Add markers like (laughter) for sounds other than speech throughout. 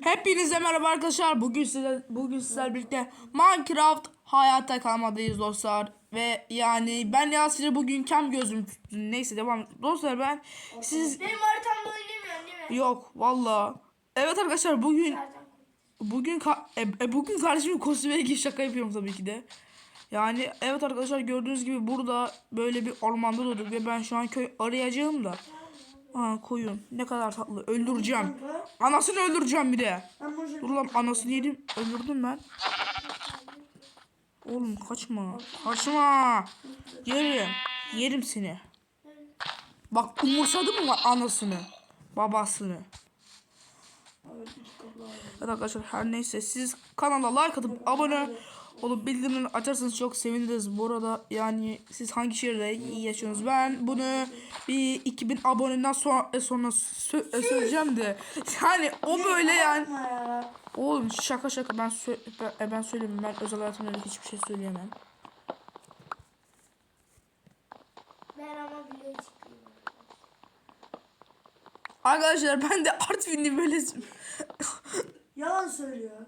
Hepinize merhaba arkadaşlar. Bugün size bugün sizlerle birlikte Minecraft hayatta kalmadayız dostlar. Ve yani ben Yasir'e bugün kem gözüm. Neyse devam. Dostlar ben siz Benim haritamda oynamıyorsun değil mi? yok valla. Evet arkadaşlar bugün bugün ka- e, e, bugün kardeşimin kostümüne ilgili şaka yapıyorum tabii ki de. Yani evet arkadaşlar gördüğünüz gibi burada böyle bir ormanda durduk ve ben şu an köy arayacağım da. Aa koyun ne kadar tatlı öldüreceğim. Anasını öldüreceğim bir de. Dur lan anasını yedim. Öldürdüm ben. Oğlum kaçma. Kaçma. Yerim. Yerim seni. Bak umursadı mı anasını? Babasını. Evet arkadaşlar her neyse siz kanala like atıp abone olup bildirimleri açarsanız çok seviniriz. Bu arada yani siz hangi şehirde yaşıyorsunuz? Ben bunu bir 2000 aboneden sonra, e, sonra sö- e, söyleyeceğim de. Yani o böyle yani. Oğlum şaka şaka ben sö- ben, e, ben söyleyeyim ben özel hayatımda hiçbir şey söyleyemem. Ben ama. Arkadaşlar ben de Artvinli böyle Yalan söylüyor.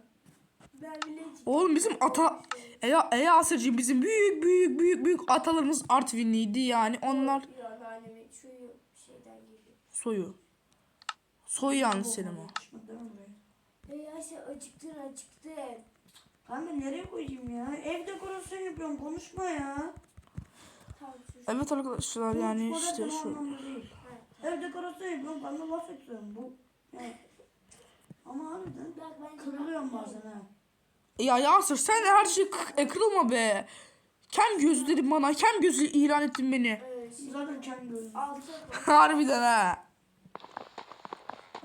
Oğlum bizim ata Eya Eya Asırcı bizim büyük büyük büyük büyük atalarımız Artvinliydi yani onlar soyu. Soy yani senin o. Çıkma değil mi buraya? Ey Ayşe acıktın acıktın. Kanka nereye koyayım ya? Ev dekorasyon yapıyorum konuşma ya. Evet arkadaşlar yani işte şu. Ev dekorasyon yapıyorum bana laf ediyorum bu. Yani. Ama harbiden kırılıyorum bazen ha. Ya Yasir sen her şey kırılma be. Kem gözlü dedin bana. Kem gözlü ilan ettin beni. Evet. Zaten kendi gözüm. Altı. (laughs) Harbiden ha.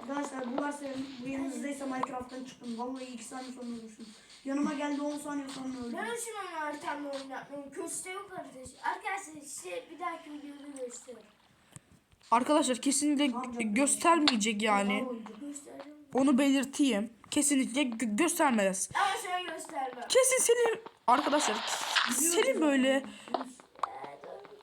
Arkadaşlar bu varsa bu yanınızdaysa Minecraft'tan çıkın. Vallahi 2 saniye sonra ölürsün. Yanıma geldi 10 saniye sonra öldüm. Ben şunun haritamda oynatmıyorum. Köste yok arkadaş. Arkadaşlar size bir dahaki videoda gösteririm. Arkadaşlar kesinlikle göstermeyecek yani. Onu belirteyim. Kesinlikle gö- göstermez. Ama. Kesin senin arkadaşlar senin böyle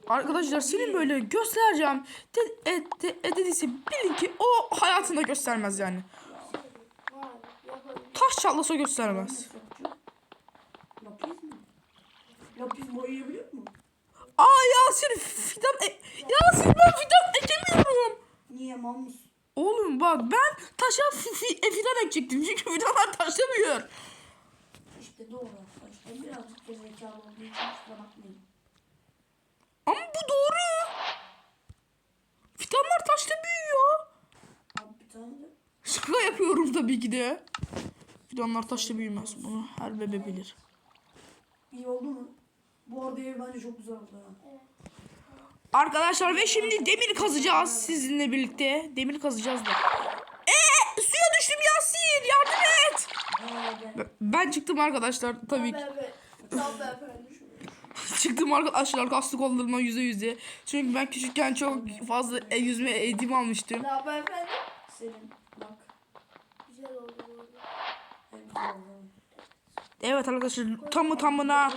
arkadaşlar senin böyle göstereceğim de, e, de, e dediyse bilin ki o hayatında göstermez yani. Taş çatlasa göstermez. Lapis mi? Lapis boyayabiliyor mu? Aa Yasir fidan e, Yasir ben fidan ekemiyorum. Niye mamus? Oğlum bak ben taşa fi, fi, fidan ekecektim (laughs) çünkü fidanlar taşlamıyor. İşte doğru arkadaşlar. Birazcık olduğu için kusura bakmayın. Ama bu doğru. Fidanlar taşta büyüyor. Abi bir tane de Şaka yapıyorum tabii ki de. Fidanlar taşta büyümez. Bunu her bebe bilir. iyi oldu mu? Bu arada ev bence çok güzel oldu ha. Arkadaşlar ve şimdi demir kazacağız sizinle birlikte. Demir kazacağız da. Eee suya düştüm Yasin yardım et. Ben Ben çıktım arkadaşlar tabii ki. (laughs) Çıktım arkadaşlar kastık kollarıma yüze yüze. Çünkü ben küçükken çok fazla e, yüzme eğitim almıştım. Ne haber efendim? senin bak. Güzel oldu bu arada. Ev güzel oldu. Evet arkadaşlar tamı tamına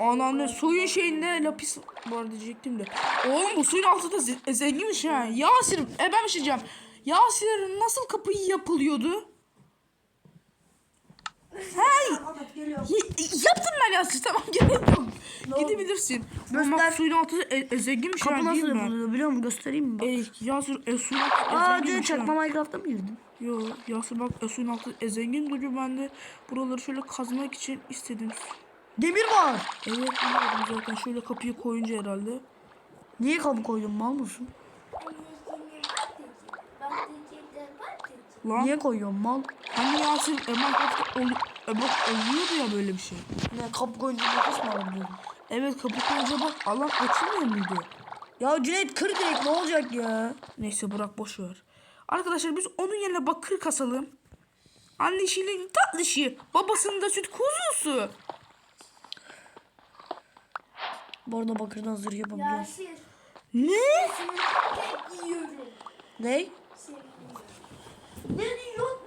Ananı suyun şeyinde lapis var diyecektim de. Oğlum bu suyun altı da ze- e, zenginmiş ha. Yasir e ben bir şey diyeceğim. Yasir nasıl kapı yapılıyordu? Hey yaptım ben Yasir tamam gerek yok. Gidebilirsin. Bak Göster. suyun altı e, e, zenginmiş ha değil mi? biliyor musun? Göstereyim mi? E, Yasir e, suyun altı e, Aa dün zenginmiş ha. çakma Minecraft'ta mı girdin? Yo Yasir bak e, suyun altı e, zengin duruyor ben de buraları şöyle kazmak için istedim. Demir var. Evet biliyorum zaten şöyle kapıyı koyunca herhalde. Niye kapı koydun mal mısın? Lan Niye koyuyorsun mal? hani Yasin Minecraft'ta ol, bak oluyordu ya böyle bir şey. Ne kapı koyunca nefes mi alabiliyorsun? Evet kapı koyunca bak alan açılmıyor muydu? Ya Cüneyt kır direkt ne olacak ya? Neyse bırak boş ver. Arkadaşlar biz onun yerine bakır kasalım. Annesiyle tatlı şey. Babasının da süt kuzusu. Bu arada bakırdan zırh yapabiliyoruz. Yasir. Ne? Tek yiyorum. Ne? Ne diyor?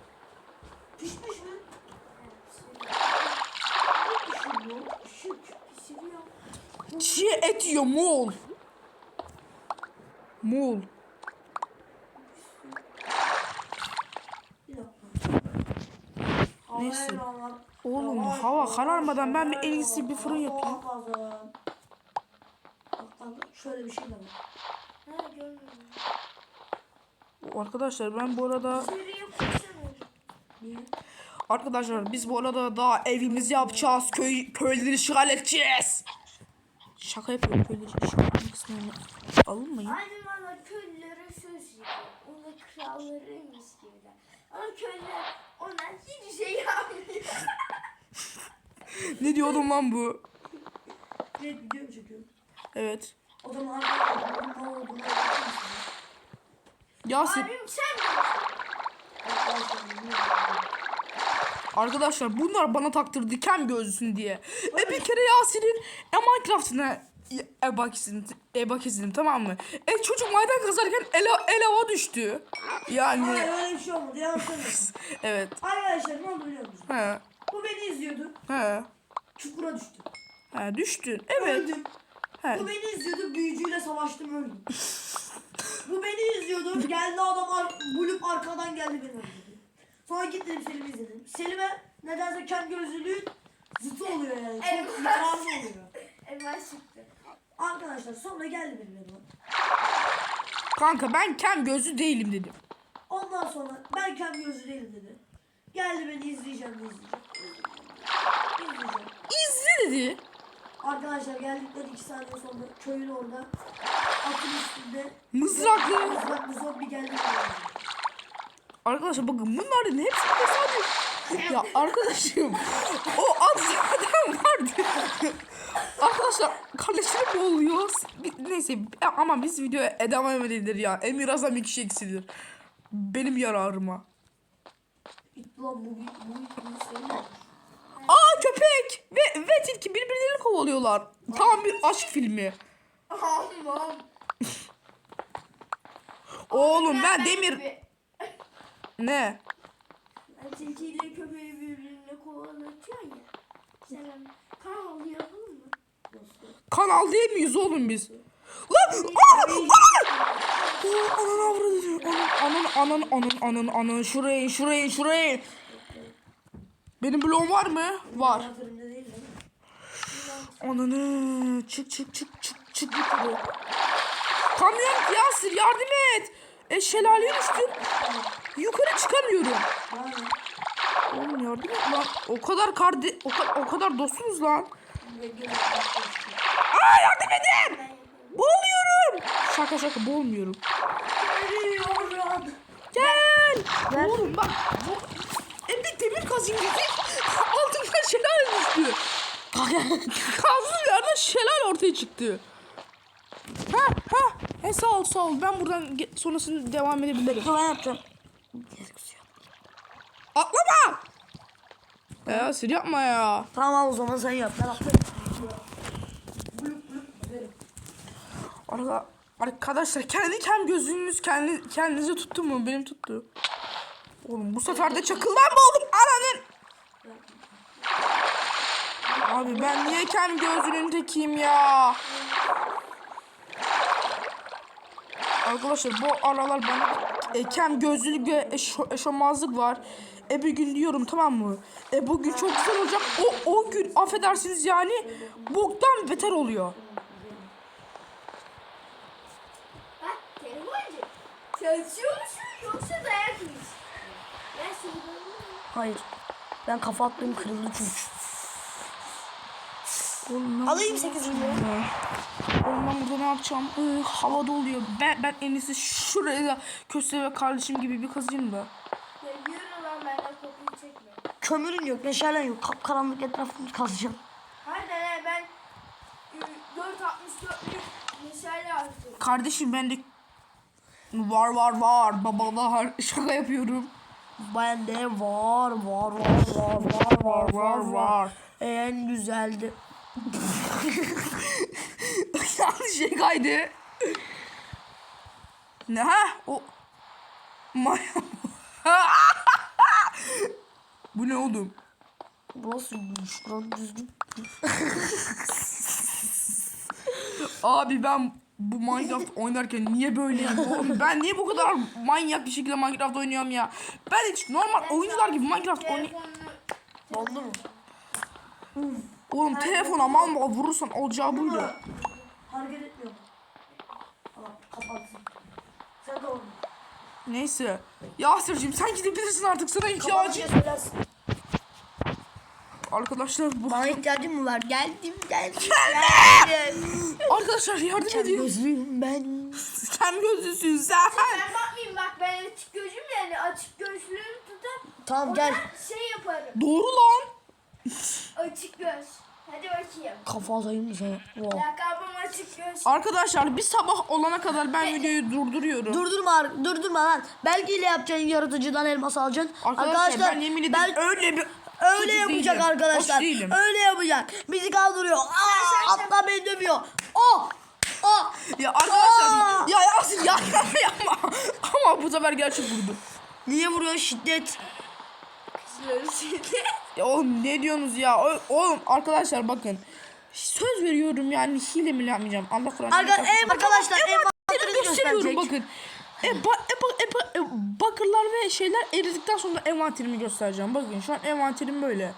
Pişmiş mi? Çiğ et yiyor Moğol. Moğol. Neyse. Oğlum hava kararmadan ben bir en iyisi bir fırın yapayım şöyle bir şey de var. Ha. Arkadaşlar ben bu arada. Niye? arkadaşlar biz bu arada daha evimizi yapacağız. Köy köyleri işgal edeceğiz. Şaka yapıyorum köyleri işgal etme kısmını alınmayın. Aynı valla köylülere söz veriyor. Onlar krallarıymış gibiler. Ama köylüler onlar hiçbir şey yapmıyor. (laughs) Ne diyordum lan bu? Ne video çekiyorum? Evet. O zaman ne. Yasin Abim sen? Arkadaşlar bunlar bana taktırdı kem gözlüsün diye. E bir kere Yasin'in e Minecraft'ına e bak izledim, e bak izledim tamam mı? E çocuk maden kazarken el, el hava düştü. Hayır Yani öyle bir şey olmadı. Yalan söylüyorsun. (laughs) evet. Arkadaşlar ne oldu biliyor musun? He. Bu beni izliyordu. He. Çukura düştü. He düştün. Evet. Öldüm. He. Bu beni izliyordu. Büyücüyle savaştım öldüm. Bu beni izliyordu. Geldi adam ar bulup arkadan geldi beni öldürdü. Sonra gittim Selim'i izledim. Selim'e nedense kem gözlülüğün zıtı oluyor yani. Çok Evet. yararlı oluyor. Elmas çıktı. Arkadaşlar sonra geldi benim yanıma. Kanka ben kem gözlü değilim dedim. Ondan sonra ben kem gözlü değilim dedi. Geldi beni izleyeceğim izleyeceğim. İzleyeceğim. İzle dedi. Arkadaşlar geldikleri iki saniye sonra köyün orada atın üstünde Mızraklı. mızraklı zombi geldi. Arkadaşlar bakın bunların hepsi tesadüf. Ya arkadaşım o at zaten vardı. Arkadaşlar kardeşlerim ne oluyor? Neyse ama biz videoya devam etmelidir ya. Emir Azam iki eksilir. Benim yararıma. Lan bu bu bu bu senin mi? Aa köpek ve, ve tilki birbirlerini kovalıyorlar. Tam bir aşk filmi. Aman. (laughs) Oğlum ben demir... Ne? Tilkiyle köpeği birbirine kovalatıyorsun ya. Sen kanal yapalım mı? Kanal değil miyiz oğlum biz? Lan! Aa! Aa, Ananı avradı. Ananı ananı ananı şuraya in, şuraya in, şuraya in. Benim bloğum var mı? Var. Ananı çık çık çık çık çık yukarı. Kamyon Yasir yardım et. E şelaleye düştüm. Yukarı çıkamıyorum. Oğlum yardım et lan. O kadar karde o, ka- o kadar dostsunuz lan. Aa yardım edin. Boğuluyorum. Şaka şaka boğulmuyorum. Gel. Oğlum bak. Bu... E bir demir kazayım dedik. Düştü. Kazdım yerden şelale ortaya çıktı. Ha ha. E sağ ol sağ ol. Ben buradan sonrasını devam edebilirim. Ben yapacağım. Atlama. Ya sır yapma ya. Tamam o zaman sen yap. Ben. Arka, arkadaşlar kendi kem gözünüz kendi kendinize tuttu mu? Benim tuttu. Oğlum bu sefer de çakıldan mı oğlum? Ananın. Abi ben niye kem gözünün tekiyim ya? Arkadaşlar bu aralar bana e, kem gözlülük ve eşomazlık var. E bir gün diyorum tamam mı? E bugün çok güzel olacak. O, o gün affedersiniz yani boktan beter oluyor. Bak. Çalışıyor musun yoksa dayak mı? Ben Hayır. Ben kafa attığım kırıldı çünkü. Oğlum, Alayım yapacağım 8 ben? lira. Oğlum ben burada ne yapacağım? Ee, havada oluyor. Ben, ben en iyisi şuraya ve kardeşim gibi bir kazayım da. Ya yürü lan benden kopya çekme. Kömürün yok, meşalen yok. Kapkaranlık etrafını kazacağım. Hadi lan ben ıı, 4.64'lük meşale harcadım. Kardeşim ben de var var var babalar şaka yapıyorum. Bende var, var, var, var, var, var, Var var. En güzeldi. (laughs) Yanlış şey kaydı. Ne ha? O Maya. (laughs) Bu ne oğlum? Burası şuran düzgün. (laughs) Abi ben bu Minecraft oynarken niye böyleyim oğlum? Ben niye bu kadar manyak bir şekilde Minecraft oynuyorum ya? Ben hiç normal oyuncular gibi Minecraft oynay... Dondu mu? Oğlum telefona mal vurursan olacağı buydu. Hareket etmiyor. Tamam kapatsın. Sen de onu. Neyse. Yasir'cim sen gidebilirsin artık sana ihtiyacı. Kapanınca söylersin. Arkadaşlar bu Bana ihtiyacım mı var? Geldim geldim. arkadaşlar yardım edin. Gözlüğüm ben. Sen gözlüsün sen. Ben bakmayayım bak ben açık gözüm yani açık gözlüğümü tutar. Tamam gel. Şey yaparım. Doğru lan. Açık göz. Hadi bakayım. Kafa atayım mı sana? Wow. Lakabım açık göz. Arkadaşlar bir sabah olana kadar ben videoyu durduruyorum. Durdurma, durdurma lan. Belgeyle yapacaksın yaratıcıdan elmas alacaksın. Arkadaşlar, ben yemin ederim bel- öyle bir öyle çocuk yapacak değilim. arkadaşlar. Hoş değilim. Öyle yapacak. Bizi kaldırıyor. Aa, hatta beni dövüyor. Oh! Oh! Ya arkadaşlar Aa! ya Yasin ya yapma. Ama bu sefer gerçek vurdu. Niye vuruyor şiddet? (laughs) Ya oğlum ne diyorsunuz ya? O- Oğlum arkadaşlar bakın. Söz veriyorum yani hile mi yapmayacağım. Allah Kur'an. Arka, ev arkadaşlar ev gösteriyorum bakın. E, ba, e, ba, e, ba- e, bakırlar ve şeyler eridikten sonra envanterimi göstereceğim. Bakın şu an envanterim böyle.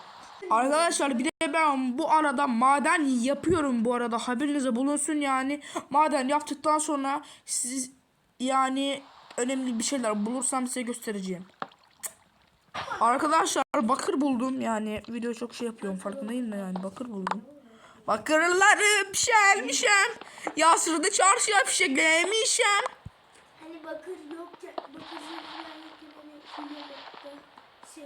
Arkadaşlar bir de ben bu arada maden yapıyorum bu arada haberinize bulunsun yani. Maden yaptıktan sonra siz yani önemli bir şeyler bulursam size göstereceğim. Arkadaşlar bakır buldum yani video çok şey yapıyorum farkındayım da yani bakır buldum. Bakırları pişirmişim. Yasırdı çarşıya fişeklemişim. Hani bakır yok ya. Bakır yok ya. Hani şey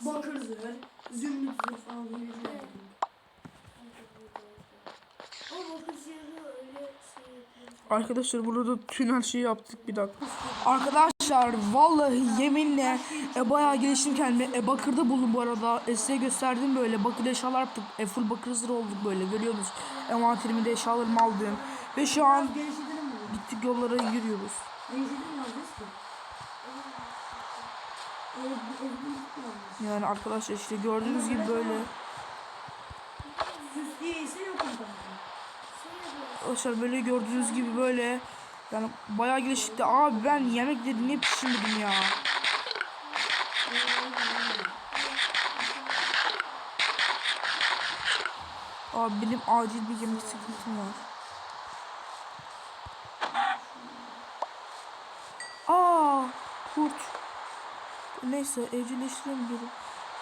Bakır zırh, zümrüt zırh falan böyle şeyler. O bakıcılığı öyle şey yapıyor. Arkadaşlar burada tünel şey yaptık bir dakika. Arkadaşlar vallahi yeminle e, bayağı geliştim kendime. E, bakırda buldum bu arada. E, size gösterdim böyle bakır eşyalar yaptık. E, full bakır zırh olduk böyle görüyorsunuz. Envanterimi de eşyalarımı aldım. Ve şu an gittik yollara yürüyoruz. Yani arkadaşlar işte gördüğünüz gibi böyle. Arkadaşlar böyle gördüğünüz gibi böyle. Yani bayağı geliştik de abi ben yemekleri niye pişirmedim ya? Abi benim acil bir yemek sıkıntım var. Aa, kurt. Neyse evcilleştirelim diyorum.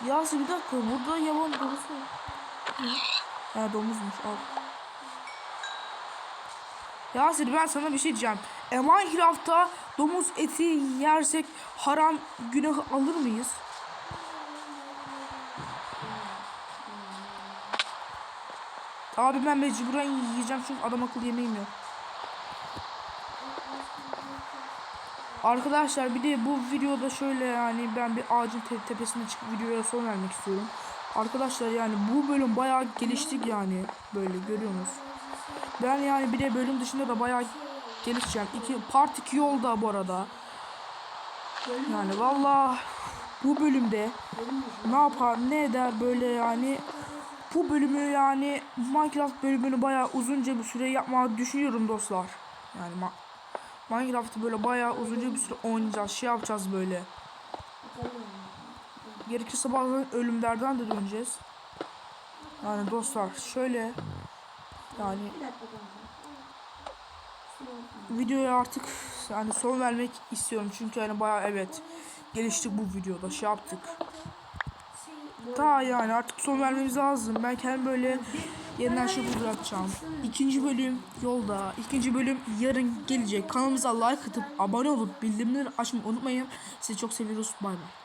Yasin bir dakika burada yaban domuz var. Hı? Ha domuzmuş al. Yasir ben sana bir şey diyeceğim. Minecraft'ta domuz eti yersek haram günahı alır mıyız? Abi ben mecburen yiyeceğim çünkü adam akıllı yemeğim yok. Arkadaşlar bir de bu videoda şöyle yani ben bir ağacın te- tepesine çıkıp videoya son vermek istiyorum. Arkadaşlar yani bu bölüm bayağı geliştik yani böyle görüyorsunuz. Ben yani bir de bölüm dışında da bayağı gelişeceğim. İki, part 2 yolda bu arada. Yani valla bu bölümde ne yapar ne eder böyle yani bu bölümü yani Minecraft bölümünü bayağı uzunca bir süre yapmayı düşünüyorum dostlar. Yani ma- Minecraft'ı böyle bayağı uzunca bir süre oynayacağız, şey yapacağız böyle. Gerekirse bazen ölümlerden de döneceğiz. Yani dostlar şöyle yani videoya artık yani son vermek istiyorum çünkü yani bayağı evet geliştik bu videoda şey yaptık. Daha yani artık son vermemiz lazım. Ben kendim böyle yeniden şey bırakacağım. İkinci bölüm yolda. İkinci bölüm yarın gelecek. Kanalımıza like atıp abone olup bildirimleri açmayı unutmayın. Sizi çok seviyoruz. Bay bay.